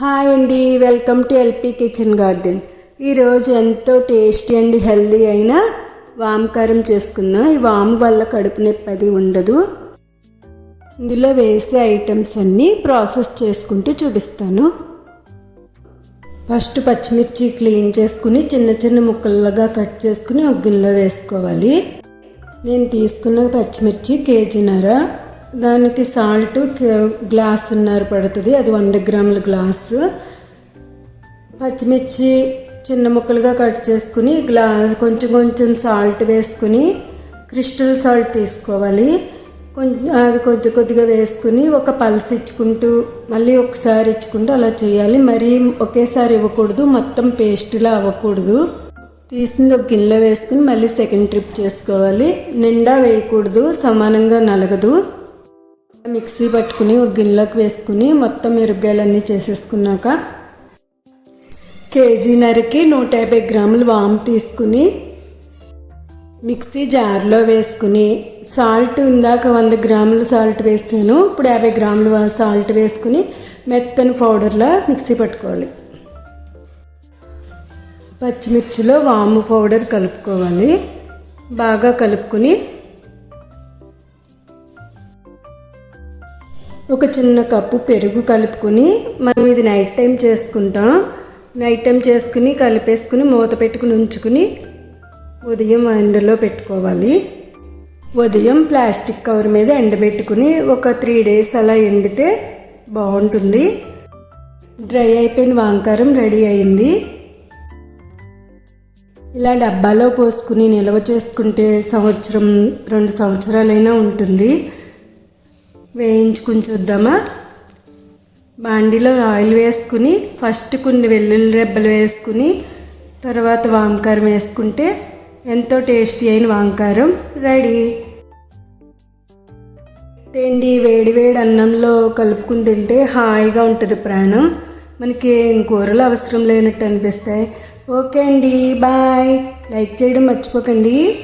Hi అండి welcome to LP kitchen garden. ఈరోజు ఎంతో టేస్టీ అండ్ హెల్దీ అయిన వామకారం చేసుకుందాం. ఈ వాము వల్ల కడుపు నొప్పి అది ఉండదు. ఇందులో వేసే ఐటమ్స్ అన్నీ ప్రాసెస్ చేసుకుంటూ చూపిస్తాను. ఫస్ట్ పచ్చిమిర్చి క్లీన్ చేసుకుని చిన్న చిన్న ముక్కలుగా కట్ చేసుకుని ఒక గిన్నెలో వేసుకోవాలి. నేను తీసుకున్న పచ్చిమిర్చి కేజీన్నర దానికి సాల్ట్ గ్లాసున్నర పడుతుంది. అది వంద గ్రాముల గ్లాసు. పచ్చిమిర్చి చిన్న ముక్కలుగా కట్ చేసుకుని గ్లా కొంచెం కొంచెం సాల్ట్ వేసుకుని క్రిస్టల్ సాల్ట్ తీసుకోవాలి. కొంచెం అది కొద్ది కొద్దిగా వేసుకుని ఒక పల్స్ ఇచ్చుకుంటూ మళ్ళీ ఒకసారి ఇచ్చుకుంటూ అలా చేయాలి. మరీ ఒకేసారి ఇవ్వకూడదు. మొత్తం పేస్ట్లా అవ్వకూడదు. తీసింది ఒక గిన్నెలో వేసుకుని మళ్ళీ సెకండ్ ట్రిప్ చేసుకోవాలి. నిండా వేయకూడదు. సమానంగా నలగదు. మిక్సీ పట్టుకుని ఒక గిన్నెలోకి వేసుకుని మొత్తం మిరపకాయలన్నీ చేసేసుకున్నాక కేజీన్నరకి నూట యాభై గ్రాములు వాము తీసుకుని మిక్సీ జార్లో వేసుకుని సాల్ట్ ఇందాక వంద గ్రాములు సాల్ట్ వేసాను ఇప్పుడు యాభై గ్రాములు సాల్ట్ వేసుకుని మెత్తని పౌడర్లా మిక్సీ పట్టుకోవాలి. పచ్చిమిర్చిలో వాము పౌడర్ కలుపుకోవాలి. బాగా కలుపుకొని ఒక చిన్న కప్పు పెరుగు కలుపుకొని మనం ఇది నైట్ టైం చేసుకుంటాం. నైట్ టైం చేసుకుని కలిపేసుకుని మూత పెట్టుకుని ఉంచుకుని ఉదయం ఎండలో పెట్టుకోవాలి. ఉదయం ప్లాస్టిక్ కవర్ మీద ఎండబెట్టుకుని ఒక త్రీ డేస్ అలా ఎండితే బాగుంటుంది. డ్రై అయిపోయిన వాంకారం రెడీ అయింది. ఇలా డబ్బాలో పోసుకుని నిల్వ చేసుకుంటే సంవత్సరం రెండు సంవత్సరాలైనా ఉంటుంది. వేయించుకుని చూద్దామా బాండీలో ఆయిల్ వేసుకుని ఫస్ట్ కొన్ని వెల్లుల్లి రెబ్బలు వేసుకుని తర్వాత వాంకారం వేసుకుంటే ఎంతో టేస్టీ అయిన వాంకారం. రెడీ. తిండి వేడి వేడి అన్నంలో కలుపుకుని తింటే హాయిగా ఉంటుంది ప్రాణం. మనకి ఏం కూరలు అవసరం లేనట్టు అనిపిస్తాయి. ఓకే అండి బాయ్. లైక్ చేయడం మర్చిపోకండి.